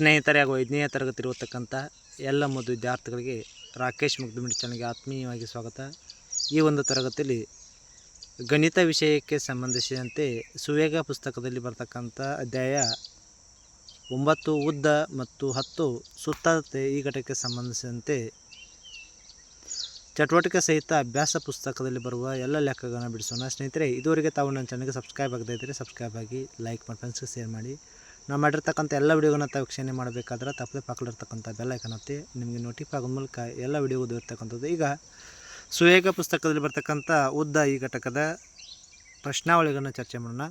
ಸ್ನೇಹಿತರೆ ಹಾಗೂ ಐದನೇ ತರಗತಿ ಇರತಕ್ಕಂಥ ಎಲ್ಲ ಮೊದಲು ವಿದ್ಯಾರ್ಥಿಗಳಿಗೆ ರಾಕೇಶ್ ಮುಗ್ದುಮಿಡಿ ಚಾನಲ್ಗೆ ಆತ್ಮೀಯವಾಗಿ ಸ್ವಾಗತ. ಈ ಒಂದು ತರಗತಿಯಲ್ಲಿ ಗಣಿತ ವಿಷಯಕ್ಕೆ ಸಂಬಂಧಿಸಿದಂತೆ ಸುವೇಗ ಪುಸ್ತಕದಲ್ಲಿ ಬರ್ತಕ್ಕಂಥ ಅಧ್ಯಾಯ ಒಂಬತ್ತು ಉದ್ದ ಮತ್ತು ಹತ್ತು ಸುತ್ತಾದತೆ ಈ ಘಟಕಕ್ಕೆ ಸಂಬಂಧಿಸಿದಂತೆ ಚಟುವಟಿಕೆ ಸಹಿತ ಅಭ್ಯಾಸ ಪುಸ್ತಕದಲ್ಲಿ ಬರುವ ಎಲ್ಲ ಲೆಕ್ಕಗಳನ್ನು ಬಿಡಿಸೋಣ. ಸ್ನೇಹಿತರೆ, ಇದುವರೆಗೆ ತಾವು ನನ್ನ ಚಾನಲ್ಗೆ ಸಬ್ಸ್ಕ್ರೈಬ್ ಆಗದೇ ಇದ್ದರೆ ಸಬ್ಸ್ಕ್ರೈಬ್ ಆಗಿ ಲೈಕ್ ಮಾಡಿ, ಫ್ರೆಂಡ್ಸ್ಗೆ ಶೇರ್ ಮಾಡಿ. ನಾವು ಮಾಡಿರ್ತಕ್ಕಂಥ ಎಲ್ಲ ವೀಡಿಯೋಗಳನ್ನ ತಾವು ವೀಕ್ಷಣೆ ಮಾಡಬೇಕಾದ್ರೆ ತಪ್ಪದೆ ಪಕ್ಕದಲ್ಲಿರ್ತಕ್ಕಂಥ ಬೆಲ್ ಐಕನ್ ಒತ್ತಿ ನಿಮಗೆ ನೋಟಿಫೈ ಆಗೋ ಮೂಲಕ ಎಲ್ಲ ವಿಡಿಯೋ ಇರ್ತಕ್ಕಂಥದ್ದು ಈಗ ಸುವೇಗ ಪುಸ್ತಕದಲ್ಲಿ ಬರ್ತಕ್ಕಂಥ ಉದ್ದ ಈ ಘಟಕದ ಪ್ರಶ್ನಾವಳಿಗಳನ್ನು ಚರ್ಚೆ ಮಾಡೋಣ.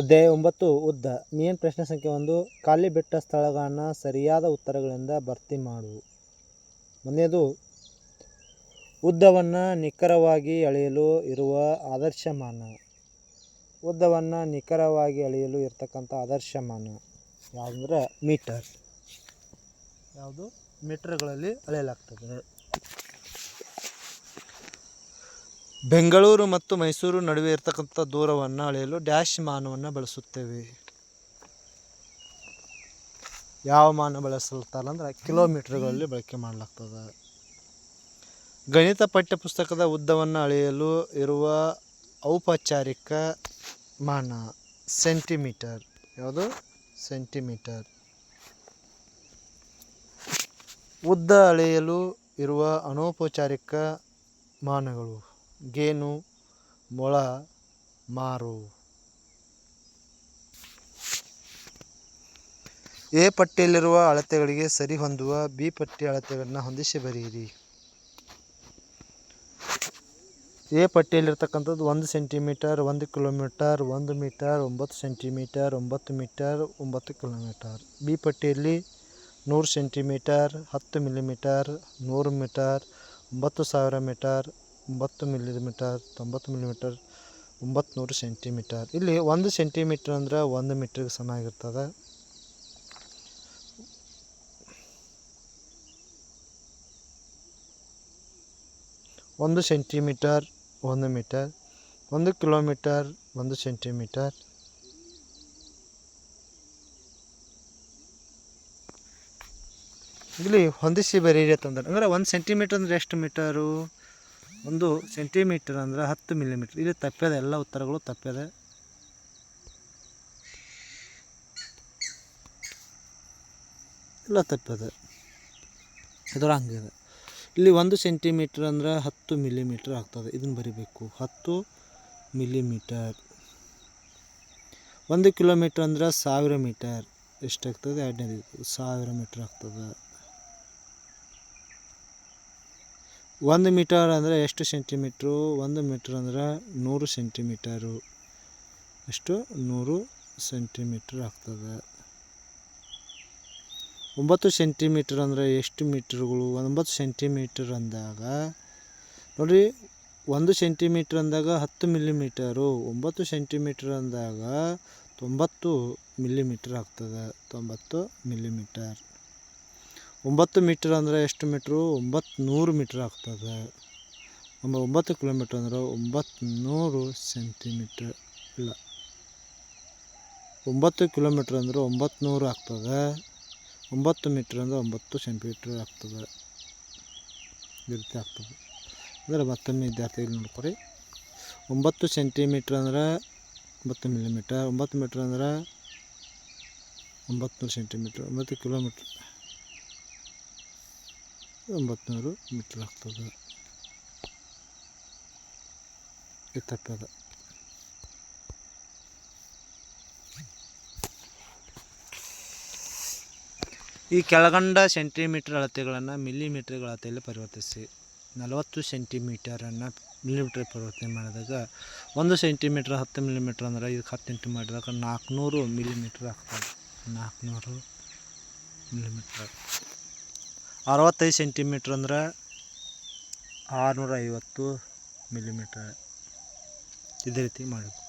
ಅಧ್ಯಾಯ ಒಂಬತ್ತು, ಉದ್ದ. ಮೇನ್ ಪ್ರಶ್ನೆ ಸಂಖ್ಯೆ ಒಂದು, ಖಾಲಿ ಬಿಟ್ಟ ಸ್ಥಳಗಳನ್ನು ಸರಿಯಾದ ಉತ್ತರಗಳಿಂದ ಭರ್ತಿ ಮಾಡು. ಮೊದಲನೇದು ಉದ್ದವನ್ನು ನಿಖರವಾಗಿ ಅಳೆಯಲು ಇರುವ ಆದರ್ಶಮಾನ. ಉದ್ದವನ್ನು ನಿಖರವಾಗಿ ಅಳೆಯಲು ಇರ್ತಕ್ಕಂಥ ಆದರ್ಶಮಾನ ಯಾವುದಂದ್ರೆ ಮೀಟರ್. ಯಾವುದು? ಮೀಟರ್ಗಳಲ್ಲಿ ಅಳೆಯಲಾಗ್ತದೆ ಬೆಂಗಳೂರು ಮತ್ತು ಮೈಸೂರು ನಡುವೆ ಇರತಕ್ಕಂಥ ದೂರವನ್ನು ಅಳೆಯಲು ಡ್ಯಾಶ್ ಮಾನವನ್ನು ಬಳಸುತ್ತೇವೆ. ಯಾವ ಮಾನ ಕಿಲೋಮೀಟ್ರ್ಗಳಲ್ಲಿ ಕಿಲೋಮೀಟರ್ಗಳಲ್ಲಿ ಬಳಕೆ ಮಾಡಲಾಗ್ತದೆ. ಗಣಿತ ಪಠ್ಯಪುಸ್ತಕದ ಉದ್ದವನ್ನು ಅಳೆಯಲು ಇರುವ ಔಪಚಾರಿಕ ಮಾನ, ಸೆಂಟಿಮೀಟರ್. ಯಾವುದು? ಸೆಂಟಿಮೀಟರ್. ಉದ್ದ ಅಳೆಯಲು ಇರುವ ಅನೌಪಚಾರಿಕ ಮಾನಗಳು. ಗೇನು, ಮೊಳ, ಮಾರು. ಎ ಪಟ್ಟಿಯಲ್ಲಿರುವ ಅಳತೆಗಳಿಗೆ ಸರಿಹೊಂದುವ ಬಿ ಪಟ್ಟಿ ಅಳತೆಗಳನ್ನು ಹೊಂದಿಸಿ ಬರೆಯಿರಿ. ಎ ಪಟ್ಟಿಯಲ್ಲಿರ್ತಕ್ಕಂಥದ್ದು ಒಂದು ಸೆಂಟಿಮೀಟರ್, ಒಂದು ಕಿಲೋಮೀಟರ್, ಒಂದು ಮೀಟರ್, ಒಂಬತ್ತು ಸೆಂಟಿಮೀಟರ್, ಒಂಬತ್ತು ಮೀಟರ್, ಒಂಬತ್ತು ಕಿಲೋಮೀಟರ್. ಬಿ ಪಟ್ಟಿಯಲ್ಲಿ ನೂರು ಸೆಂಟಿಮೀಟರ್, ಹತ್ತು ಮಿಲಿಮೀಟರ್, ನೂರು ಮೀಟರ್, ಒಂಬತ್ತು ಸಾವಿರ ಮೀಟರ್, ಒಂಬತ್ತು ಮಿಲಿಮೀಟರ್, ತೊಂಬತ್ತು ಮಿಲಿಮೀಟರ್ ಒಂಬತ್ತು ಸೆಂಟಿಮೀಟರ್. ಇಲ್ಲಿ ಒಂದು ಸೆಂಟಿಮೀಟರ್ ಅಂದ್ರೆ ಒಂದು ಮೀಟ್ರಿಗೆ ಸಮಾಗಿರ್ತದೆ ಒಂದು ಸೆಂಟಿಮೀಟರ್ ಒಂದು ಮೀಟರ್, ಒಂದು ಕಿಲೋಮೀಟರ್, ಒಂದು ಸೆಂಟಿಮೀಟರ್. ಇಲ್ಲಿ ಹೊಂದಿಸಿ ಬರೀರಿ ಅಂತಂದ್ರೆ ಅಂದ್ರೆ. ಒಂದು ಸೆಂಟಿಮೀಟರ್ ಅಂದ್ರೆ ಎಷ್ಟು ಮೀಟರು? ಒಂದು ಸೆಂಟಿಮೀಟರ್ ಅಂದ್ರೆ ಹತ್ತು ಮಿಲಿಮೀಟ್ರ್. ಇಲ್ಲಿ ತಪ್ಪಿದೆ, ಎಲ್ಲ ಉತ್ತರಗಳು ತಪ್ಪಿದೆ. ಎಲ್ಲ ತಪ್ಪಿದೆ. ಇದರ ಹಂಗಿದೆ. ಇಲ್ಲಿ ಒಂದು ಸೆಂಟಿಮೀಟ್ರ್ ಅಂದ್ರೆ ಹತ್ತು ಮಿಲಿಮೀಟ್ರ್ ಆಗ್ತದೆ. ಇದನ್ನು ಬರಿಬೇಕು. ಹತ್ತು ಮಿಲಿಮೀಟರ್. ಒಂದು ಕಿಲೋಮೀಟ್ರ್ ಅಂದ್ರೆ ಸಾವಿರ ಮೀಟರ್. ಎಷ್ಟಾಗ್ತದೆ? ಎರಡನೇದು. ಸಾವಿರ ಮೀಟ್ರ್ ಆಗ್ತದೆ. ಒಂದು ಮೀಟರ್ ಅಂದರೆ ಎಷ್ಟು ಸೆಂಟಿಮೀಟ್ರು? ಒಂದು ಮೀಟ್ರ್ ಅಂದ್ರೆ ನೂರು ಸೆಂಟಿಮೀಟರು. ಎಷ್ಟು ನೂರು ಸೆಂಟಿಮೀಟ್ರ್ ಆಗ್ತದೆ. ಒಂಬತ್ತು ಸೆಂಟಿಮೀಟ್ರ್ ಅಂದರೆ ಎಷ್ಟು ಮೀಟ್ರ್ಗಳು? ಒಂಬತ್ತು ಸೆಂಟಿಮೀಟ್ರ್ ಅಂದಾಗ ನೋಡಿರಿ ಒಂದು ಸೆಂಟಿಮೀಟ್ರ್ ಅಂದಾಗ ಹತ್ತು ಮಿಲಿಮೀಟರು. ಒಂಬತ್ತು ಸೆಂಟಿಮೀಟ್ರ್ ಅಂದಾಗ ತೊಂಬತ್ತು ಮಿಲಿಮೀಟ್ರ್ ಆಗ್ತದೆ. ತೊಂಬತ್ತು ಮಿಲಿಮೀಟರ್. ಒಂಬತ್ತು ಮೀಟ್ರ್ ಅಂದರೆ ಎಷ್ಟು ಮೀಟ್ರು? ಒಂಬತ್ತು ನೂರು ಮೀಟ್ರ್ ಆಗ್ತದೆ. ಒಂಬ, ಒಂಬತ್ತು ಕಿಲೋಮೀಟ್ರ್ ಅಂದ್ರೆ ಒಂಬತ್ತು ನೂರು ಸೆಂಟಿಮೀಟ್ರ್. ಇಲ್ಲ. ಒಂಬತ್ತು ಕಿಲೋಮೀಟ್ರ್ ಅಂದ್ರೆ ಒಂಬತ್ತು ನೂರು ಆಗ್ತದೆ. ಒಂಬತ್ತು ಮೀಟ್ರ್ ಅಂದರೆ ಒಂಬತ್ತು ಸೆಂಟಿಮೀಟ್ರ್ ಆಗ್ತದೆ. ಈ ರೀತಿ ಆಗ್ತದೆ. ಅಂದರೆ ಮತ್ತೊಮ್ಮೆ ವಿದ್ಯಾರ್ಥಿಗಳು ನೋಡ್ಕೊರಿ. ಒಂಬತ್ತು ಸೆಂಟಿಮೀಟ್ರ್ ಅಂದ್ರೆ ಒಂಬತ್ತು ಮಿಲಿಮೀಟರ್ ಒಂಬತ್ತು ಮೀಟ್ರ್ ಅಂದ್ರೆ ಒಂಬತ್ತು ಸೆಂಟಿಮೀಟ್ರ್ ಒಂಬತ್ತು ಕಿಲೋಮೀಟ್ರ್ ಒಂಬತ್ತು ನೂರು ಮೀಟ್ರ್ ಆಗ್ತದೆ. ಈ ತಪ್ಪದ. ಈ ಕೆಳಗಂಡ ಸೆಂಟಿಮೀಟರ್ ಅಳತೆಗಳನ್ನು ಮಿಲಿಮೀಟರ್ಗಳ ಅಳತೆಯಲ್ಲಿ ಪರಿವರ್ತಿಸಿ. ನಲವತ್ತು ಸೆಂಟಿಮೀಟರನ್ನು ಮಿಲಿಮೀಟರ್ ಪರಿವರ್ತನೆ ಮಾಡಿದಾಗ ಒಂದು ಸೆಂಟಿಮೀಟ್ರ್ ಹತ್ತು ಮಿಲಿಮೀಟ್ರ್ ಅಂದ್ರೆ ಇದಕ್ಕೆ ಹತ್ತು ಇಂಟು ಮಾಡಿದಾಗ ನಾಲ್ಕುನೂರು ಮಿಲಿಮೀಟ್ರ್ ಆಗ್ತದೆ. ನಾಲ್ಕುನೂರು ಮಿಲಿಮೀಟ್ರ್. ಅರವತ್ತೈದು ಸೆಂಟಿಮೀಟ್ರ್ ಅಂದ್ರೆ ಆರುನೂರ ಐವತ್ತು ಮಿಲಿಮೀಟ್ರ್. ಇದೇ ರೀತಿ ಮಾಡಬೇಕು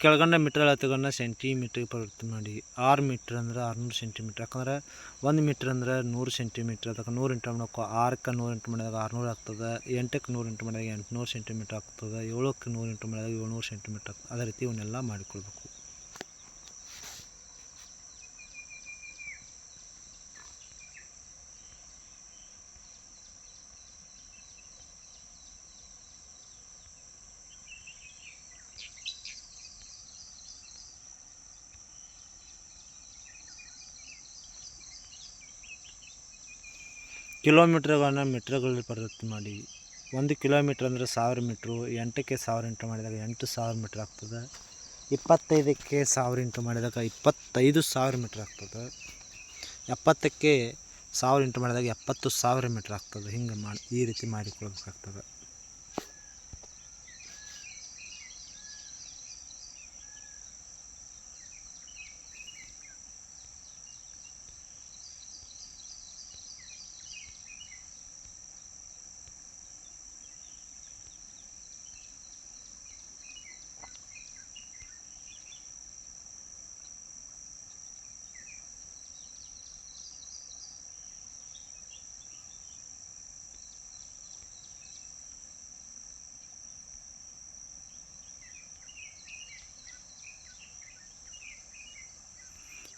ಕೆಳಗಂಡ ಮೀಟ್ರ್ ಅಳತೆಗಳನ್ನ ಸೆಂಟಿಮೀಟ್ರಿಗೆ ಪರಿವರ್ತನೆ ಮಾಡಿ. ಆರು ಮೀಟ್ರ್ ಅಂದ್ರೆ ಆರುನೂರು ಸೆಂಟಿಮೀಟ್ರ್. ಯಾಕಂದ್ರೆ ಒಂದು ಮೀಟ್ರ್ ಅಂದ್ರೆ ನೂರು ಸೆಂಟಿಮೀಟ್ರ್. ಅದಕ್ಕೆ ನೂರು ಇಂಟು ಮಾಡಬೇಕು ಆರಕ್ಕೆ ನೂರು ಇಂಟು ಮಾಡಿದಾಗ ಆರುನೂರು ಆಗ್ತದೆ. ಎಂಟಕ್ಕೆ ನೂರು ಇಂಟು ಮಾಡಿದಾಗ ಎಂಟುನೂರು ಸೆಂಟಿಮೀಟ್ರ್ ಆಗ್ತದೆ. ಏಳಕ್ಕೆ ನೂರು ಇಂಟು ಮಾಡಿದಾಗ ಏಳ್ನೂರು ಸೆಂಟಿಮೀಟ್ರ್ ಆಗ್ತದೆ. ಅದೇ ರೀತಿ ಇವನ್ನೆಲ್ಲ ಮಾಡಿಕೊಳ್ಬೇಕು. ಕಿಲೋಮೀಟ್ರ್ಗಳನ್ನ ಮೀಟ್ರ್ಗಳಲ್ಲಿ ಪರಿವರ್ತನೆ ಮಾಡಿ, ಒಂದು ಕಿಲೋಮೀಟ್ರ್ ಅಂದರೆ ಸಾವಿರ ಮೀಟ್ರು, ಎಂಟಕ್ಕೆ ಸಾವಿರ ಇಂಟು ಮಾಡಿದಾಗ ಎಂಟು ಸಾವಿರ ಮೀಟ್ರ್ ಆಗ್ತದೆ. ಇಪ್ಪತ್ತೈದಕ್ಕೆ ಸಾವಿರ ಇಂಟು ಮಾಡಿದಾಗ ಇಪ್ಪತ್ತೈದು ಸಾವಿರ ಮೀಟ್ರ್ ಆಗ್ತದೆ. ಎಪ್ಪತ್ತಕ್ಕೆ ಸಾವಿರ ಇಂಟು ಮಾಡಿದಾಗ ಎಪ್ಪತ್ತು ಸಾವಿರ ಮೀಟ್ರ್ ಆಗ್ತದೆ. ಹಿಂಗೆ ಮಾಡಿ, ಈ ರೀತಿ ಮಾಡಿಕೊಳ್ಬೇಕಾಗ್ತದೆ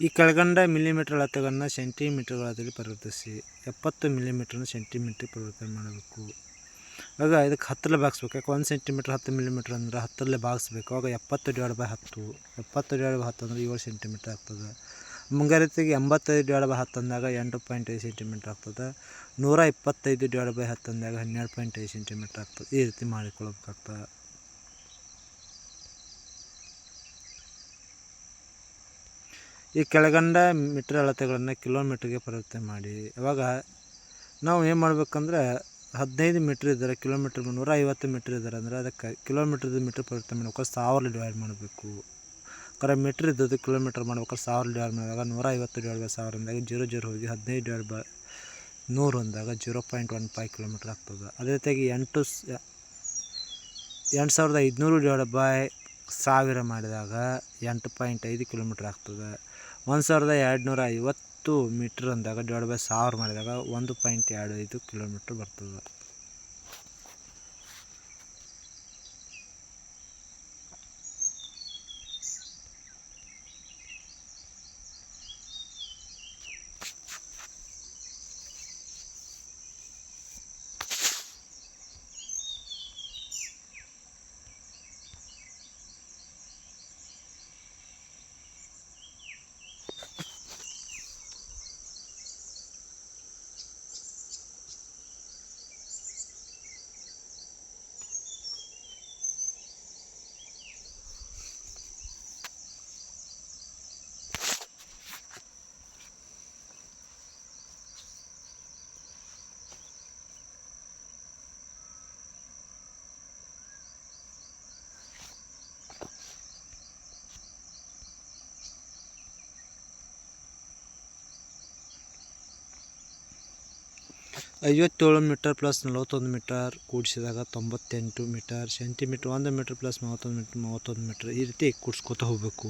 ಈ ಕೆಳಗಂಡ ಮಿಲಿಮೀಟರ್ ಅಳತೆಗಳನ್ನು ಸೆಂಟಿಮೀಟರ್ ಅಳತೆಯಲ್ಲಿ ಪರಿವರ್ತಿಸಿ, ಎಪ್ಪತ್ತು ಮಿಲಿಮೀಟ್ರನ್ನ ಸೆಂಟಿಮೀಟ್ರ್ ಪರಿವರ್ತನೆ ಮಾಡಬೇಕು. ಆಗ ಇದಕ್ಕೆ ಹತ್ತರಲ್ಲಿ ಭಾಗಿಸ್ಬೇಕು ಯಾಕೆ ಒಂದು ಸೆಂಟಿಮೀಟ್ರ್ ಹತ್ತು ಮಿಲಿಮೀಟ್ರ್ ಅಂದ್ರೆ ಹತ್ತರಲ್ಲೇ ಭಾಗಿಸ್ಬೇಕು ಆವಾಗ ಎಪ್ಪತ್ತು ಡಿವೈಡ್ ಬೈ ಹತ್ತು. ಎಪ್ಪತ್ತು ಡಿವೈಡ್ ಬೈ ಹತ್ತು ಅಂದರೆ ಏಳು ಸೆಂಟಿಮೀಟ್ರ್ ಆಗ್ತದೆ. ಮುಂಗಾರಿತಿಗೆ ಎಂಬತ್ತೈದು ಡಿವೈಡ್ ಬೈ ಹತ್ತು ಅಂದಾಗ ಎಂಟು ಪಾಯಿಂಟ್ ಐದು ಸೆಂಟಿಮೀಟ್ರ್ ಆಗ್ತದೆ. ನೂರ ಇಪ್ಪತ್ತೈದು ಡಿವೈಡ್ ಬೈ ಹತ್ತು ಅಂದಾಗ ಹನ್ನೆರಡು ಪಾಯಿಂಟ್ ಐದು ಸೆಂಟಿಮೀಟ್ರ್ ಆಗ್ತದೆ. ಈ ರೀತಿ ಮಾಡಿಕೊಳ್ಬೇಕಾಗ್ತದೆ ಈ ಕೆಳಗಂಡ ಮೀಟ್ರ್ ಅಳತೆಗಳನ್ನು ಕಿಲೋಮೀಟ್ರಿಗೆ ಪರಿವರ್ತನೆ ಮಾಡಿ. ಇವಾಗ ನಾವು ಏನು ಮಾಡ್ಬೇಕಂದ್ರೆ ಹದಿನೈದು ಮೀಟ್ರ್ ಇದ್ದರೆ, ಕಿಲೋಮೀಟ್ರ್ ನೂರ ಐವತ್ತು ಮೀಟ್ರ್ ಇದ್ದಾರೆ ಅಂದರೆ ಅದಕ್ಕೆ ಕಿಲೋಮೀಟ್ರದ್ದು ಮೀಟ್ರ್ ಪರಿವರ್ತನೆ ಮಾಡ್ಬೇಕು, ಸಾವಿರ ಡಿವೈಡ್ ಮಾಡಬೇಕು. ಕರೆ ಮೀಟ್ರ್ ಇದ್ದದ್ದು ಕಿಲೋಮೀಟ್ರ್ ಮಾಡ್ಬೇಕು, ಸಾವಿರ ಡಿವೈಡ್ ಮಾಡಿದಾಗ ನೂರ ಐವತ್ತು ಡಿವೈಡ್ ಬೈ ಸಾವಿರ ಅಂದಾಗ ಜೀರೋ ಜೀರೋ ಹೋಗಿ ಹದಿನೈದು ಡಿವೈಡ್ ಬೈ ನೂರು ಅಂದಾಗ zero point one five kilometre ಆಗ್ತದೆ. ಅದೇ ರೀತಿಯಾಗಿ ಎಂಟು ಎಂಟು ಸಾವಿರದ ಐದುನೂರು ಡಿವೈಡ್ ಬೈ ಸಾವಿರ ಮಾಡಿದಾಗ ಎಂಟು ಪಾಯಿಂಟ್ ಐದು ಕಿಲೋಮೀಟ್ರ್ ಆಗ್ತದೆ. ಒಂದು ಸಾವಿರದ ಎರಡು ನೂರ ಐವತ್ತು ಮೀಟ್ರ್ ಅಂದಾಗ ಡಿವೈಡ್ ಬೈ ಸಾವಿರ ಮಾಡಿದಾಗ ಒಂದು ಪಾಯಿಂಟ್ ಎರಡು ಐದು ಕಿಲೋಮೀಟ್ರ್ ಬರ್ತದೆ. ಐವತ್ತೇಳು ಮೀಟರ್ ಪ್ಲಸ್ ನಲವತ್ತೊಂದು ಮೀಟರ್ ಕೂಡಿಸಿದಾಗ ತೊಂಬತ್ತೆಂಟು ಮೀಟರ್ ಸೆಂಟಿಮೀಟ್ರ್ ಒಂದು ಮೀಟ್ರ್ ಪ್ಲಸ್ ಮೂವತ್ತೊಂದು ಮೀಟ್ರ್ ಮೂವತ್ತೊಂದು ಮೀಟ್ರ್ ಈ ರೀತಿ ಕೂಡಿಸ್ಕೊತ ಹೋಗಬೇಕು.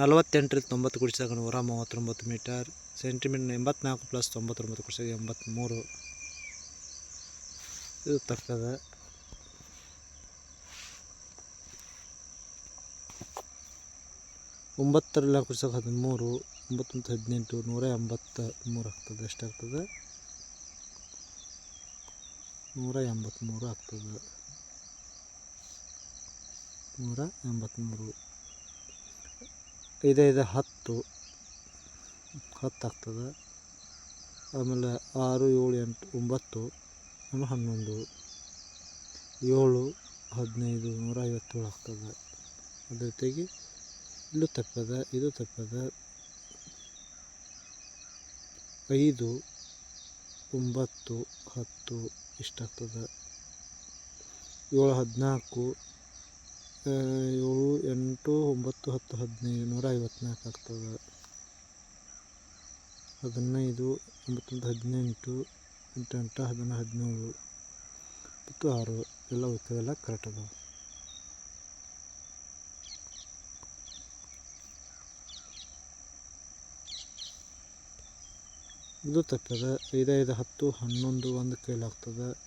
ನಲವತ್ತೆಂಟರಿಂದ ತೊಂಬತ್ತು ಕೂಡಿಸಿದಾಗ ನೂರ ಮೂವತ್ತೊಂಬತ್ತು ಮೀಟರ್ ಸೆಂಟಿಮೀಟ್ರ್ ಎಂಬತ್ನಾಲ್ಕು ಪ್ಲಸ್ ತೊಂಬತ್ತೊಂಬತ್ತು ಕೂಡಿಸಿದಾಗ ಎಂಬತ್ತ್ಮೂರು ಇದು ತಪ್ಪದ ಒಂಬತ್ತರಲ್ಲಿ ಕೂಡಿಸಾಗ ಹದಿಮೂರು. ಒಂಬತ್ತು ಮತ್ತು ಹದಿನೆಂಟು ನೂರ ಎಂಬತ್ತ ಮೂರು ಆಗ್ತದೆ ಎಷ್ಟಾಗ್ತದೆ ನೂರ ಎಂಬತ್ತ್ಮೂರು ಆಗ್ತದೆ. ನೂರ ಎಂಬತ್ತ್ಮೂರು ಇದೈದು ಹತ್ತು. ಹತ್ತು ಆಗ್ತದೆ. ಆಮೇಲೆ ಆರು, ಏಳು, ಎಂಟು, ಒಂಬತ್ತು ಆಮೇಲೆ ಹನ್ನೊಂದು. ಏಳು, ಹದಿನೈದು ನೂರ ಐವತ್ತೇಳು ಆಗ್ತದೆ. ಅದೇ ಜೊತೆಗೆ ಇಲ್ಲೂ ತಪ್ಪದೆ, ಇದು ತಪ್ಪದ ಐದು, ಒಂಬತ್ತು, ಹತ್ತು ಇಷ್ಟಾಗ್ತದೆ ಏಳು ಹದಿನಾಲ್ಕು ಏಳು, ಎಂಟು, ಒಂಬತ್ತು, ಹತ್ತು, ಹದಿನೈದು ನೂರ ಐವತ್ನಾಲ್ಕು ಆಗ್ತದೆ. ಹದಿನೈದು ಒಂಬತ್ತೊಂದು ಹದಿನೆಂಟು, ಎಂಟು ಎಂಟು ಹದಿನಾರು ಹದಿನೇಳು ಮತ್ತು ಆರು ಎಲ್ಲ ಕರೆಕ್ಟ್ ಅದಾವೆ. ಇದು ತಪ್ಪದ. ಐದೈದು ಐದು, ಹತ್ತು, ಹನ್ನೊಂದು, ಒಂದು ಕೈಲಾಗ್ತದೆ.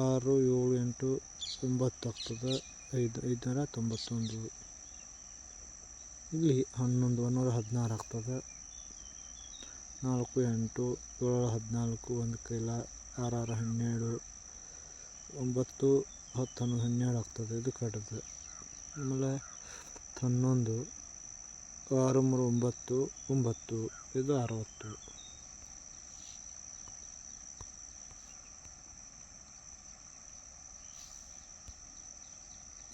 ಆರು, ಏಳು, ಎಂಟು, ಒಂಬತ್ತು ಆಗ್ತದೆ. ಐದು, ಐದುನೂರ ತೊಂಬತ್ತೊಂದು. ಇಲ್ಲಿ ಹನ್ನೊಂದು ಒಂದೂರ ಹದಿನಾರು ಆಗ್ತದೆ. ನಾಲ್ಕು, ಎಂಟು ಏಳು ಹದಿನಾಲ್ಕು, ಒಂದು ಕೈಲ ಆರು ಹನ್ನೆರಡು, ಒಂಬತ್ತು ಹತ್ತು ಹನ್ನೊಂದು ಹನ್ನೆರಡು ಆಗ್ತದೆ. ಇದು ಕಟ್ಟದೆ ಆಮೇಲೆ ಹನ್ನೊಂದು, ಆರು, ಮೂರು, ಒಂಬತ್ತು ಒಂಬತ್ತು, ಇದು ಅರವತ್ತು.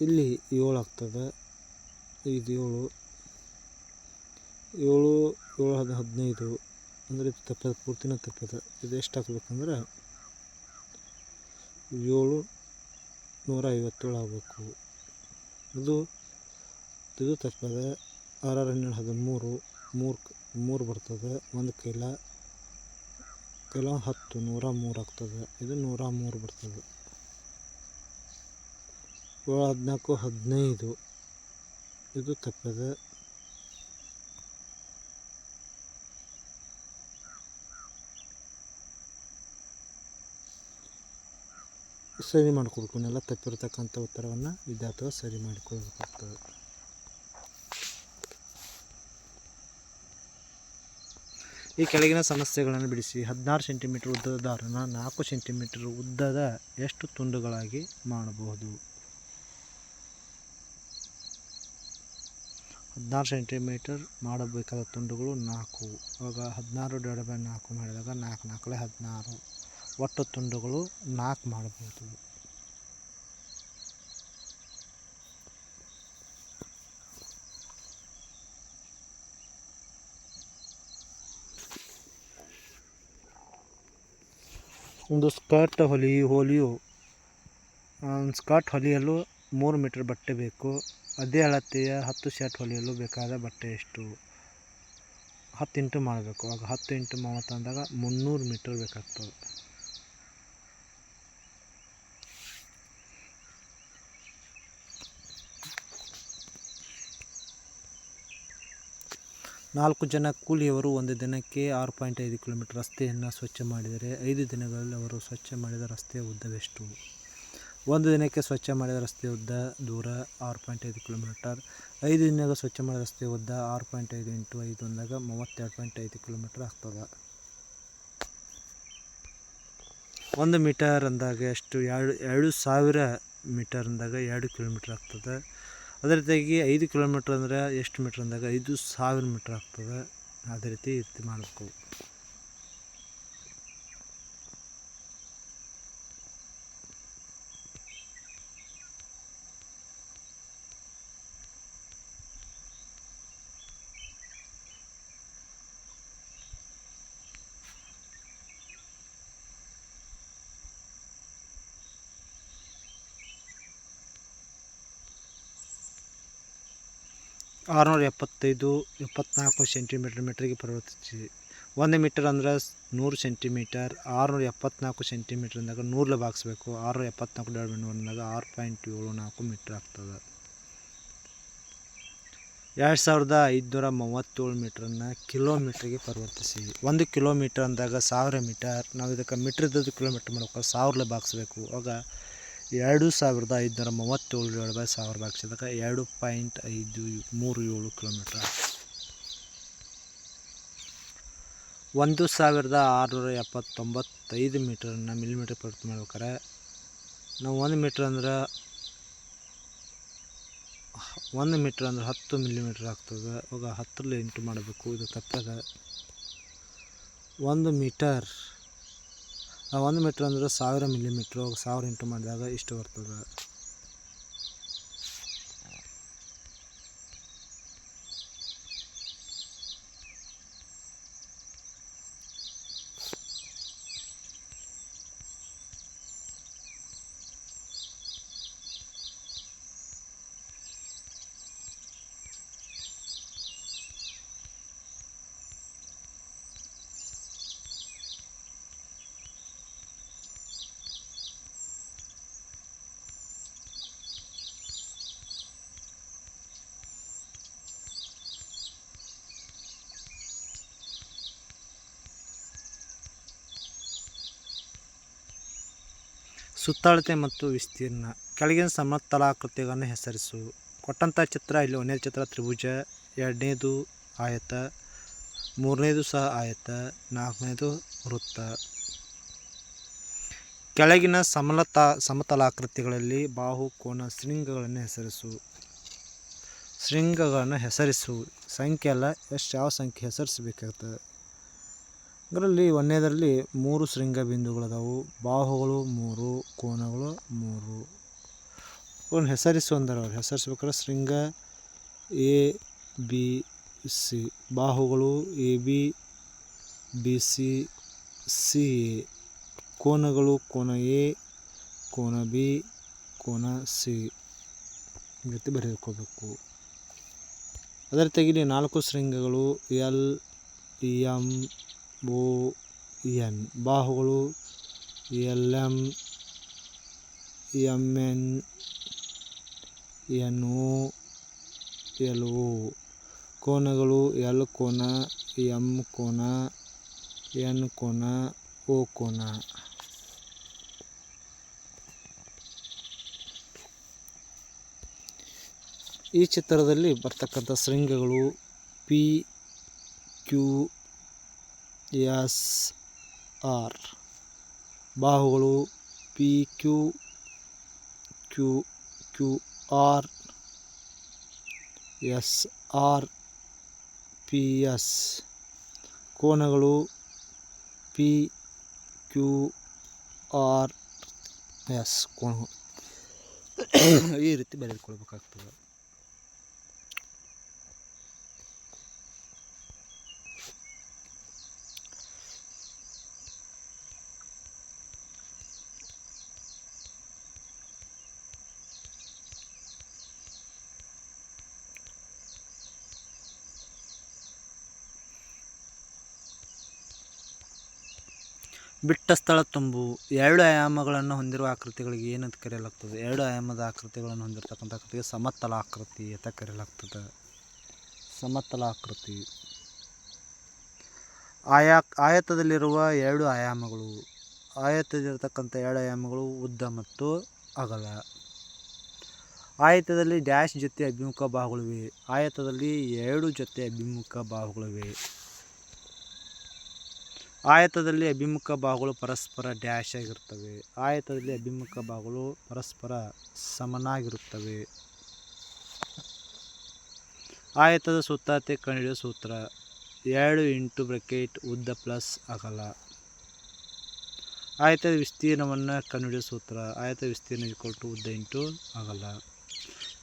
ಇಲ್ಲಿ ಏಳು ಆಗ್ತದೆ. ಐದು, ಏಳು. ಏಳು ಏಳು, ಹದ್, ಹದಿನೈದು. ಅಂದರೆ ಇದು ತಪ್ಪದ, ಪೂರ್ತಿನ ತಪ್ಪದ. ಇದು ಎಷ್ಟು ಹಾಕ್ಬೇಕಂದ್ರೆ ಏಳು ನೂರ ಐವತ್ತೇಳು ಆಗಬೇಕು. ಇದು ಇದು ತಪ್ಪದ. ಆರು ಆರು ಹನ್ನೆರಡು, ಹದಿಮೂರು. ಮೂರು ಮೂರು ಬರ್ತದೆ. ಒಂದು ಕೈಲ ಕೈಲ ಹತ್ತು, ನೂರ ಮೂರು ಆಗ್ತದೆ. ಇದು ನೂರ ಮೂರು ಬರ್ತದೆ. ಏಳು ಹದಿನಾಲ್ಕು, ಹದಿನೈದು. ಇದು ತಪ್ಪದೆ. ಸರಿ ಮಾಡ್ಕೋಬೇಕು. ಇವನ್ನೆಲ್ಲ ತಪ್ಪಿರ್ತಕ್ಕಂಥ ಉತ್ತರವನ್ನು ವಿದ್ಯಾರ್ಥಿಗಳು ಸರಿ ಮಾಡಿಕೊಳ್ಬೇಕಾಗ್ತದೆ ಈ ಕೆಳಗಿನ ಸಮಸ್ಯೆಗಳನ್ನು ಬಿಡಿಸಿ. ಹದಿನಾರು ಸೆಂಟಿಮೀಟರ್ ಉದ್ದದ ದಾರನ ನಾಲ್ಕು ಸೆಂಟಿಮೀಟರ್ ಉದ್ದದ ಎಷ್ಟು ತುಂಡುಗಳಾಗಿ ಮಾಡಬಹುದು? ಹದಿನಾರು ಸೆಂಟಿಮೀಟರ್ ಮಾಡಬೇಕಾದ ತುಂಡುಗಳು ನಾಲ್ಕು. ಆವಾಗ ಹದಿನಾರು ಡಿವೈಡ್ ಬೈ ನಾಲ್ಕು ಮಾಡಿದಾಗ ನಾಲ್ಕು ನಾಲ್ಕಲೆ ಹದಿನಾರು. ಒಟ್ಟು ತುಂಡುಗಳು ನಾಲ್ಕು ಮಾಡಬಹುದು. ಒಂದು ಸ್ಕರ್ಟ್ ಹೊಲಿ ಹೊಲಿಯು ಸ್ಕರ್ಟ್ ಹೊಲಿಯಲು ಮೂರು ಮೀಟರ್ ಬಟ್ಟೆ ಬೇಕು. ಅದೇ ಅಳತೆಯ ಹತ್ತು ಶರ್ಟ್ ಹೊಲಿಯಲು ಬೇಕಾದ ಬಟ್ಟೆ ಎಷ್ಟು? ಹತ್ತು ಇಂಟು ಮಾಡಬೇಕು. ಆಗ ಹತ್ತು ಇಂಟು ಮೂವತ್ತು ಅಂದಾಗ ಮುನ್ನೂರು ಮೀಟರ್ ಬೇಕಾಗ್ತದೆ. ನಾಲ್ಕು ಜನ ಕೂಲಿಯವರು ಒಂದು ದಿನಕ್ಕೆ ಆರು ಪಾಯಿಂಟ್ ಐದು ಕಿಲೋಮೀಟರ್ ರಸ್ತೆಯನ್ನು ಸ್ವಚ್ಛ ಮಾಡಿದರೆ ಐದು ದಿನಗಳಲ್ಲಿ ಅವರು ಸ್ವಚ್ಛ ಮಾಡಿದ ರಸ್ತೆಯ ಉದ್ದವೆಷ್ಟು? ಒಂದು ದಿನಕ್ಕೆ ಸ್ವಚ್ಛ ಮಾಡಿದ ರಸ್ತೆ ಉದ್ದ ದೂರ ಆರು ಪಾಯಿಂಟ್ ಐದು ಕಿಲೋಮೀಟರ್, ಐದು ದಿನದಾಗ ಸ್ವಚ್ಛ ಮಾಡಿದ ರಸ್ತೆ ಉದ್ದ ಆರು ಪಾಯಿಂಟ್ ಐದು ಇಂಟು ಐದು ಅಂದಾಗ ಮೂವತ್ತೆರಡು ಪಾಯಿಂಟ್ ಐದು ಕಿಲೋಮೀಟರ್ ಆಗ್ತದೆ. ಒಂದು ಮೀಟರ್ ಅಂದಾಗ ಎಷ್ಟು? ಎರಡು ಎರಡು ಸಾವಿರ ಮೀಟರ್ ಅಂದಾಗ ಎರಡು ಕಿಲೋಮೀಟ್ರ್ ಆಗ್ತದೆ. ಅದೇ ರೀತಿಯಾಗಿ ಐದು ಕಿಲೋಮೀಟ್ರ್ ಅಂದರೆ ಎಷ್ಟು ಮೀಟ್ರ್ ಅಂದಾಗ ಐದು ಸಾವಿರ ಮೀಟ್ರ್ ಆಗ್ತದೆ. ಅದೇ ರೀತಿ ರೀತಿ ಮಾಡಬೇಕು. ಆರುನೂರ ಎಪ್ಪತ್ತೈದು ಎಪ್ಪತ್ನಾಲ್ಕು ಸೆಂಟಿಮೀಟ್ರ್ ಮೀಟ್ರಿಗೆ ಪರಿವರ್ತಿಸಿ. ಒಂದು ಮೀಟರ್ ಅಂದ್ರೆ ನೂರು ಸೆಂಟಿಮೀಟರ್ ಆರುನೂರ ಎಪ್ಪತ್ನಾಲ್ಕು ಸೆಂಟಿಮೀಟ್ರ್ ಅಂದಾಗ ನೂರಲ್ಲಿ ಭಾಗಿಸ್ಬೇಕು. ಆರುನೂರ ಎಪ್ಪತ್ನಾಲ್ಕು ನೂರು ಅಂದಾಗ ಆರು ಪಾಯಿಂಟ್ ಏಳು ನಾಲ್ಕು ಮೀಟ್ರ್ ಆಗ್ತದೆ. ಎರಡು ಸಾವಿರದ ಐದುನೂರ ಮೂವತ್ತೇಳು ಮೀಟ್ರನ್ನು ಕಿಲೋಮೀಟ್ರಿಗೆ ಪರಿವರ್ತಿಸಿ. ಒಂದು ಕಿಲೋಮೀಟರ್ ಅಂದಾಗ ಸಾವಿರ ಮೀಟರ್ ನಾವು ಇದಕ್ಕೆ ಮೀಟ್ರ್ ಇದ್ದದ್ದು ಕಿಲೋಮೀಟ್ರ್ ಮಾಡ್ಬೇಕು. ಸಾವಿರಲೆ ಭಾಗಿಸ್ಬೇಕು. ಆಗ ಎರಡು ಸಾವಿರದ ಐದುನೂರ ಮೂವತ್ತೇಳು ಡಿವೈಡ್ ಬೈ ಸಾವಿರದ ಲಕ್ಷದಾಗ ಎರಡು ಪಾಯಿಂಟ್ ಐದು ಮೂರು ಏಳು ಕಿಲೋಮೀಟ್ರ್. ಒಂದು ಸಾವಿರದ ಆರುನೂರ ಎಪ್ಪತ್ತೊಂಬತ್ತೈದು ಮೀಟರನ್ನು ಮಿಲಿಮೀಟ್ರ್ ಪರಿವರ್ತನೆ ಮಾಡ್ಬೇಕಾರೆ ನಾವು ಒಂದು ಮೀಟ್ರ್ ಅಂದ್ರೆ ಒಂದು ಮೀಟ್ರ್ ಅಂದ್ರೆ ಹತ್ತು ಮಿಲಿಮೀಟ್ರ್ ಆಗ್ತದೆ. ಅವಾಗ ಹತ್ತರಲ್ಲಿ ಎಂಟು ಮಾಡಬೇಕು. ಇದು ತಪ್ಪದ ಒಂದು ಮೀಟರ್ ಒಂದು ಮೀಟ್ರ್ ಅಂದ್ರೆ ಸಾವಿರ ಮಿಲಿಮೀಟ್ರ್ ಸಾವಿರ ಇಂಟು ಮಾಡಿದಾಗ ಇಷ್ಟು ಬರ್ತದೆ. ಸುತ್ತಳತೆ ಮತ್ತು ವಿಸ್ತೀರ್ಣ. ಕೆಳಗಿನ ಸಮತಲಾಕೃತಿಗಳನ್ನು ಹೆಸರಿಸು. ಕೊಟ್ಟಂಥ ಚಿತ್ರ ಇಲ್ಲಿ ಒಂದನೇ ಚಿತ್ರ ತ್ರಿಭುಜ, ಎರಡನೇದು ಆಯತ, ಮೂರನೇದು ಸಹ ಆಯತ, ನಾಲ್ಕನೇದು ವೃತ್ತ. ಕೆಳಗಿನ ಸಮಲತಾ ಸಮತಲಾಕೃತಿಗಳಲ್ಲಿ ಬಾಹು, ಕೋನ, ಶೃಂಗಗಳನ್ನು ಹೆಸರಿಸು. ಶೃಂಗಗಳನ್ನು ಹೆಸರಿಸು. ಸಂಖ್ಯೆ ಎಲ್ಲ ಎಷ್ಟು ಯಾವ ಸಂಖ್ಯೆ ಹೆಸರಿಸಬೇಕಾಗ್ತದೆ? ಅದರಲ್ಲಿ ಒಂದನೇದರಲ್ಲಿ ಮೂರು ಶೃಂಗ ಬಿಂದುಗಳದಾವು. ಬಾಹುಗಳು ಮೂರು, ಕೋನಗಳು ಮೂರು. ಅವನ್ನ ಹೆಸರಿಸು ಅವ್ರು. ಹೆಸರಿಸ್ಬೇಕಾದ್ರೆ ಶೃಂಗ, A, B, C. ಬಾಹುಗಳು, A, B B, C C, A. ಕೋನಗಳು, ಕೋನ ಎ, ಕೋನ ಬಿ, ಕೋನ ಸಿ. ಜೊತೆ ಬರೆದುಕೋಬೇಕು. ಅದರ ತೆಗಿಲಿ ನಾಲ್ಕು ಶೃಂಗಗಳು, L M O N, ಬಾಹುಗಳು L M M N N O L O ಕೋನಗಳು ಎಲ್ ಕೋನ, ಎಂ ಕೋನ, ಎನ್ ಕೋನ, ಓ ಕೋನ. ಈ ಚಿತ್ರದಲ್ಲಿ ಬರ್ತಕ್ಕಂಥ ಶೃಂಗಗಳು P, Q S R ಬಾಹುಗಳು P Q Q Q R S R P S ಕೋನಗಳು ಪಿ ಕ್ಯೂ ಆರ್ ಎಸ್ ಕೋನ ಈ ರೀತಿ ಬರೆದುಕೊಳ್ಬೇಕಾಗ್ತದೆ. ಬಿಟ್ಟ ಸ್ಥಳ ತುಂಬು. ಎರಡು ಆಯಾಮಗಳನ್ನು ಹೊಂದಿರುವ ಆಕೃತಿಗಳಿಗೆ ಏನಂತ ಕರೆಯಲಾಗ್ತದೆ? ಎರಡು ಆಯಾಮದ ಆಕೃತಿಗಳನ್ನು ಹೊಂದಿರತಕ್ಕಂಥ ಆಕೃತಿಗೆ ಸಮತಲಾಕೃತಿ ಅಂತ ಕರೆಯಲಾಗ್ತದೆ. ಸಮತಲಾಕೃತಿ ಆಯಾ, ಆಯತದಲ್ಲಿರುವ ಎರಡು ಆಯಾಮಗಳು. ಆಯತದಲ್ಲಿರತಕ್ಕಂಥ ಎರಡು ಆಯಾಮಗಳು ಉದ್ದ ಮತ್ತು ಅಗಲ. ಆಯತದಲ್ಲಿ ಡ್ಯಾಶ್ ಜೊತೆ ಅಭಿಮುಖ ಬಾಹುಗಳಿವೆ. ಆಯತದಲ್ಲಿ ಎರಡು ಜೊತೆ ಅಭಿಮುಖ ಬಾಹುಗಳಿವೆ. ಆಯತದಲ್ಲಿ ಅಭಿಮುಖ ಭಾಗಗಳು ಪರಸ್ಪರ ಡ್ಯಾಶ್ ಆಗಿರುತ್ತವೆ. ಆಯತದಲ್ಲಿ ಅಭಿಮುಖ ಭಾಗಗಳು ಪರಸ್ಪರ ಸಮನಾಗಿರುತ್ತವೆ. ಆಯತದ ಸುತ್ತಾತೆ ಕಂಡುಹಿಡಿಯುವ ಸೂತ್ರ. ಎರಡು ಇಂಟು ಬ್ರಕೆಟ್ ಉದ್ದ ಪ್ಲಸ್ ಅಗಲ. ಆಯತದ ವಿಸ್ತೀರ್ಣವನ್ನು ಕಂಡುಹಿಡಿಯುವ ಸೂತ್ರ. ಆಯತ ವಿಸ್ತೀರ್ಣ ಇಕ್ವಲ್ ಟು ಉದ್ದ ಇಂಟು ಅಗಲ.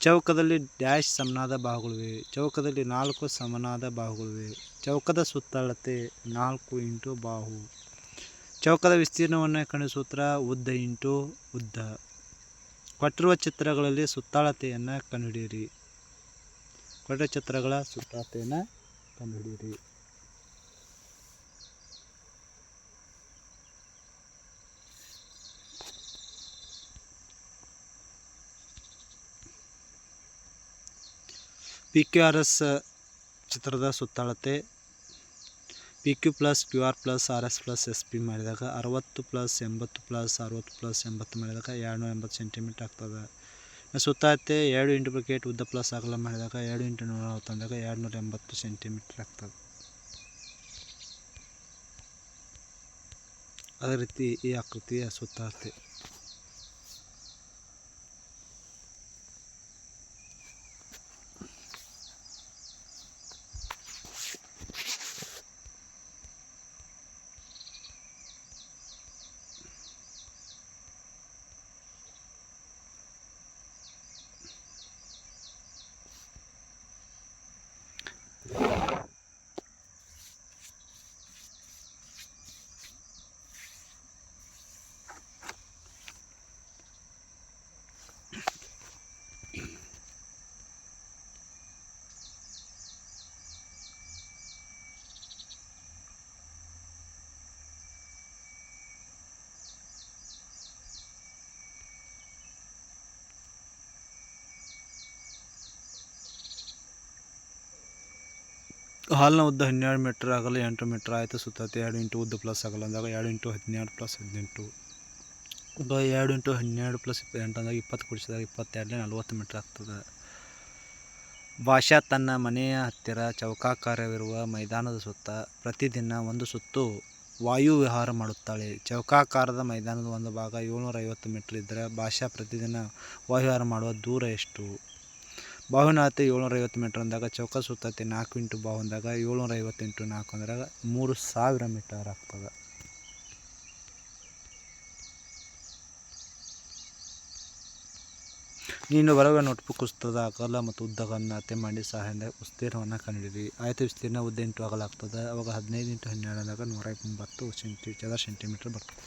ಚೌಕದಲ್ಲಿ ಡ್ಯಾಶ್ ಸಮನಾದ ಬಾಹುಗಳಿವೆ. ಚೌಕದಲ್ಲಿ ನಾಲ್ಕು ಸಮನಾದ ಬಾಹುಗಳಿವೆ. ಚೌಕದ ಸುತ್ತಳತೆ ನಾಲ್ಕು ಇಂಟು ಬಾಹು. ಚೌಕದ ವಿಸ್ತೀರ್ಣವನ್ನು ಕಂಡು ಸೂತ್ರ ಉದ್ದ ಇಂಟು ಉದ್ದ. ಕೊಟ್ಟಿರುವ ಚಿತ್ರಗಳಲ್ಲಿ ಸುತ್ತಾಳತೆಯನ್ನು ಕಂಡುಹಿಡಿಯಿರಿ. ಕೊಟ್ಟಿರುವ ಚಿತ್ರಗಳ ಸುತ್ತಾಳತೆಯನ್ನು ಕಂಡುಹಿಡಿಯಿರಿ. ಪಿ ಕ್ಯೂ ಆರ್ ಎಸ್ ಚಿತ್ರದ ಸುತ್ತಳತೆ P Q plus Q R plus R S plus S P ಮಾಡಿದಾಗ ಅರವತ್ತು ಪ್ಲಸ್ ಎಂಬತ್ತು ಪ್ಲಸ್ ಅರವತ್ತು ಪ್ಲಸ್ ಎಂಬತ್ತು ಮಾಡಿದಾಗ ಎರಡು ಎಂಬತ್ತು ಸೆಂಟಿಮೀಟ್ರ್ ಆಗ್ತದೆ. ಸುತ್ತಳತೆ ಎರಡು ಇಂಟು ಬ್ರಿಕೆಟ್ ಉದ್ದ ಪ್ಲಸ್ ಅಗಲ ಮಾಡಿದಾಗ ಎರಡು ಇಂಟು ನೂರ ನಲವತ್ತೊಂದಾಗ ಎರಡು ನೂರ ಎಂಬತ್ತು ಸೆಂಟಿಮೀಟ್ರ್ ಆಗ್ತದೆ. ಅದೇ ರೀತಿ ಈ ಆಕೃತಿಯ ಸುತ್ತಳತೆ. ಹಾಲ್ನ ಉದ್ದ ಹನ್ನೆರಡು ಮೀಟ್ರ್ ಆಗಲ್ಲ ಎಂಟು ಮೀಟ್ರ್ ಆಯಿತು ಸುತ್ತತ್ತೆ. ಎರಡು ಇಂಟು ಉದ್ದ ಪ್ಲಸ್ ಆಗಲ್ಲ. ಅಂದಾಗ ಎರಡು ಇಂಟು ಹದಿನೆರಡು ಪ್ಲಸ್ ಹದಿನೆಂಟು. ಎರಡು ಇಂಟು ಹನ್ನೆರಡು ಪ್ಲಸ್ ಇಪ್ಪತ್ತೆಂಟು ಅಂದಾಗ ಇಪ್ಪತ್ತು ಕುಡಿಸಿದಾಗ ಇಪ್ಪತ್ತೆರಡನೇ ನಲ್ವತ್ತು ಮೀಟ್ರ್ ಆಗ್ತದೆ. ಭಾಷಾ ತನ್ನ ಮನೆಯ ಹತ್ತಿರ ಚೌಕಾಕಾರವಿರುವ ಮೈದಾನದ ಸುತ್ತ ಪ್ರತಿದಿನ ಒಂದು ಸುತ್ತು ವಾಯು ವಿಹಾರ ಮಾಡುತ್ತಾಳೆ. ಚೌಕಾಕಾರದ ಮೈದಾನದ ಒಂದು ಭಾಗ ಏಳ್ನೂರ ಐವತ್ತು ಮೀಟ್ರ್ ಇದ್ದರೆ ಭಾಷಾ ಪ್ರತಿದಿನ ವಾಯುವಿಹಾರ ಮಾಡುವ ದೂರ ಎಷ್ಟು? ಬಾಹುವಿನ ಅಳತೆ ಏಳ್ನೂರ ಐವತ್ತು ಮೀಟ್ರ್ ಅಂದಾಗ ಚೌಕ ಸುತ್ತತೆ ನಾಲ್ಕು ಇಂಟು ಬಾಹು ಅಂದಾಗ ಏಳ್ನೂರ ಐವತ್ತು ಇಂಟು ನಾಲ್ಕು ಅಂದಾಗ ಮೂರು ಸಾವಿರ ಮೀಟರ್ ಆಗ್ತದೆ. ನೀನು ಬರುವ ನೋಟ್ಬುಕ್ ಪುಸ್ತಕದ ಅಗಲ ಮತ್ತು ಉದ್ದಗಳನ್ನು ಅಳತೆ ಮಾಡಿ ಸಹಾಯದಿಂದ ವಿಸ್ತೀರ್ಣವನ್ನು ಕಂಡುಹಿಡಿಯಿರಿ ಆಯತ, ವಿಸ್ತೀರ್ಣ ಉದ್ದ ಇಂಟು ಅಗಲ ಆಗ್ತದೆ. ಅವಾಗ ಹದಿನೈದು ಇಂಟು ಹನ್ನೆರಡು ಅಂದಾಗ ನೂರ ಎಂಬತ್ತು ಸೆಂಟಿ ಚದರ ಸೆಂಟಿಮೀಟರ್ ಬರ್ತದೆ.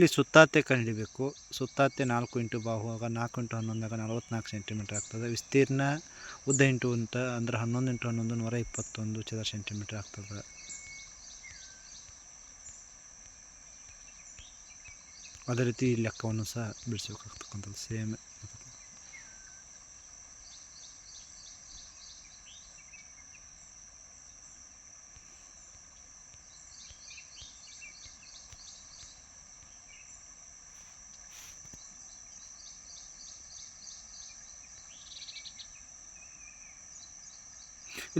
ಇಲ್ಲಿ ಸುತ್ತಾತೆ ಕಂಡುಹಿಡಿಬೇಕು ಸುತ್ತಾತೆ ನಾಲ್ಕು ಇಂಟು ಬಾಹುವಾಗ ನಾಲ್ಕು ಇಂಟು ಹನ್ನೊಂದಾಗ ನಲವತ್ನಾಲ್ಕು ಸೆಂಟಿಮೀಟ್ರ್ ಆಗ್ತದೆ. ವಿಸ್ತೀರ್ಣ ಉದ್ದ ಇಂಟು ಅಂತ ಅಂದ್ರೆ ಹನ್ನೊಂದು ಇಂಟು ಹನ್ನೊಂದು ನೂರ ಇಪ್ಪತ್ತೊಂದು ಚದರ ಸೆಂಟಿಮೀಟ್ರ್ ಆಗ್ತದೆ. ಅದೇ ರೀತಿ ಈ ಲೆಕ್ಕವನ್ನು ಸಹ ಬಿಡಿಸ್ಬೇಕಾಗ್ತಕ್ಕಂಥದ್ದು. ಸೇಮ್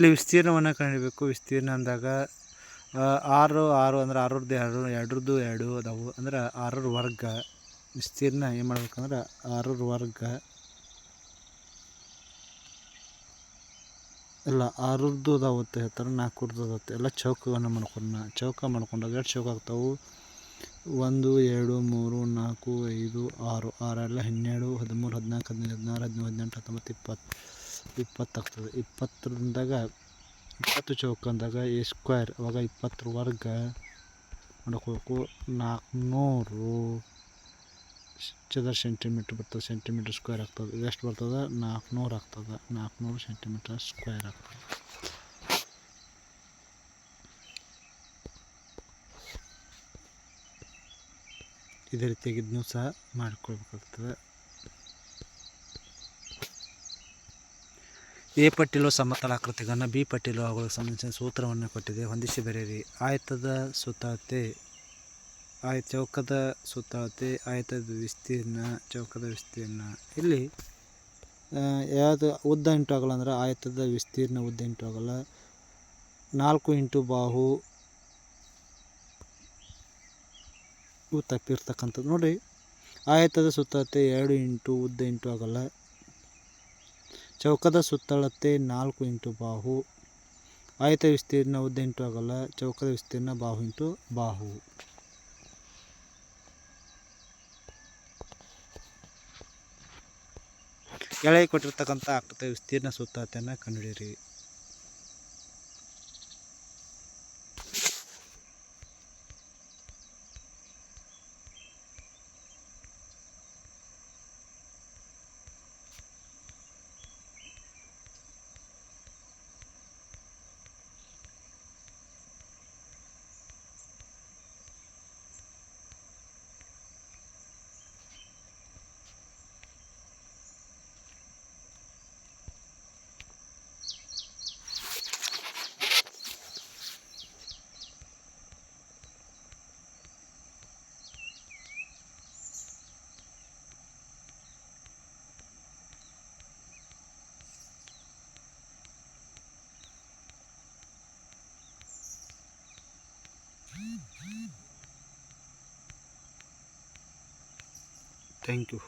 ಇಲ್ಲಿ ವಿಸ್ತೀರ್ಣವನ್ನು ಕಂಡಿಬೇಕು ವಿಸ್ತೀರ್ಣ ಅಂದಾಗ ಆರು ಆರು ಅಂದ್ರೆ ಆರರದ್ದು ಎರಡು ಎರಡರದ್ದು ಎರಡು ಅದಾವು. ಅಂದ್ರೆ ಆರರ ವರ್ಗ. ವಿಸ್ತೀರ್ಣ ಏನು ಮಾಡ್ಬೇಕಂದ್ರೆ ಆರರ ವರ್ಗ. ಇಲ್ಲ ಆರರದ್ದು ಅದಾವತ್ತೆ ಹೇಳ್ತಾರೆ ನಾಲ್ಕರದ್ದು ಅದಾವತ್ತೆ ಎಲ್ಲ ಚೌಕವನ್ನು ಮಾಡ್ಕೊಂಡು ಚೌಕ ಮಾಡ್ಕೊಂಡಾಗ ಎಷ್ಟು ಚೌಕ ಆಗ್ತಾವೆ. ಒಂದು, ಎರಡು, ಮೂರು, ನಾಲ್ಕು, ಐದು, ಆರು. ಆರೆಲ್ಲ ಹನ್ನೆರಡು, ಹದಿಮೂರು, ಹದಿನಾಲ್ಕು, ಹದಿನೈದು, ಹದಿನಾರು ಹದಿನೇಳು ಹದಿನೆಂಟು, ಹತ್ತೊಂಬತ್ತು, ಇಪ್ಪತ್ತು. ಇಪ್ಪತ್ತು ಆಗ್ತದೆ ಇಪ್ಪತ್ತರಿಂದಾಗ ಇಪ್ಪತ್ತು ಚೌಕ ಅಂದಾಗ ಎ ಸ್ಕ್ವೇರ್, ಅವಾಗ ಇಪ್ಪತ್ತರ ವರ್ಗ ಮಾಡ್ಕೋಬೇಕು ನಾಲ್ಕುನೂರು ಚದರ ಸೆಂಟಿಮೀಟ್ರ್ ಬರ್ತದೆ, ಸೆಂಟಿಮೀಟ್ರ್ ಸ್ಕ್ವೇರ್ ಆಗ್ತದೆ. ಇದು ಎಷ್ಟು ಬರ್ತದೆ? ನಾಲ್ಕುನೂರು ಆಗ್ತದೆ. ನಾಲ್ಕುನೂರು ಸೆಂಟಿಮೀಟ್ರ್ ಸ್ಕ್ವೇರ್ ಆಗ್ತದೆ. ಇದೇ ರೀತಿಯಾಗಿ ಸಹ ಮಾಡ್ಕೊಳ್ಬೇಕಾಗ್ತದೆ. ಎ ಪಟ್ಟಿಲು ಸಮತಲಾಕೃತಿಗಳನ್ನು ಬಿ ಪಟ್ಟಿಲು ಅವುಗಳಿಗೆ ಸಂಬಂಧಿಸಿದ ಸೂತ್ರವನ್ನು ಕೊಟ್ಟಿದೆ. ಹೊಂದಿಸಿ ಬರೆಯಿರಿ. ಆಯತದ ಸುತ್ತಳತೆ, ಆಯ, ಚೌಕದ ಸುತ್ತಳತೆ, ಆಯತದ ವಿಸ್ತೀರ್ಣ, ಚೌಕದ ವಿಸ್ತೀರ್ಣ. ಇಲ್ಲಿ ಯಾವುದು ಉದ್ದ ಇಂಟು ಆಗಲ್ಲ ಅಂದ್ರೆ ಆಯತದ ವಿಸ್ತೀರ್ಣ ಉದ್ದ ಇಂಟು ಆಗಲ್ಲ. ನಾಲ್ಕು ಇಂಟು ಬಾಹು ಇವು ತಪ್ಪಿರ್ತಕ್ಕಂಥದ್ದು. ನೋಡಿ ಆಯತದ ಸುತ್ತಳತೆ ಎರಡು ಇಂಟು ಉದ್ದ ಇಂಟು ಆಗಲ್ಲ. ಚೌಕದ ಸುತ್ತಳತೆ ನಾಲ್ಕು ಇಂಟು ಬಾಹು. ಆಯತ ವಿಸ್ತೀರ್ಣ ಉದ್ದ ಇಂಟು ಆಗಲ್ಲ ಚೌಕದ ವಿಸ್ತೀರ್ಣ ಬಾಹು ಇಂಟು ಬಾಹು. ಕೆಳಗೆ ಕೊಟ್ಟಿರ್ತಕ್ಕಂಥ ಆಕೃತಿಯ ವಿಸ್ತೀರ್ಣ ಸುತ್ತಳತೆಯನ್ನು ಕಂಡುಹಿಡಿಯಿರಿ. Thank you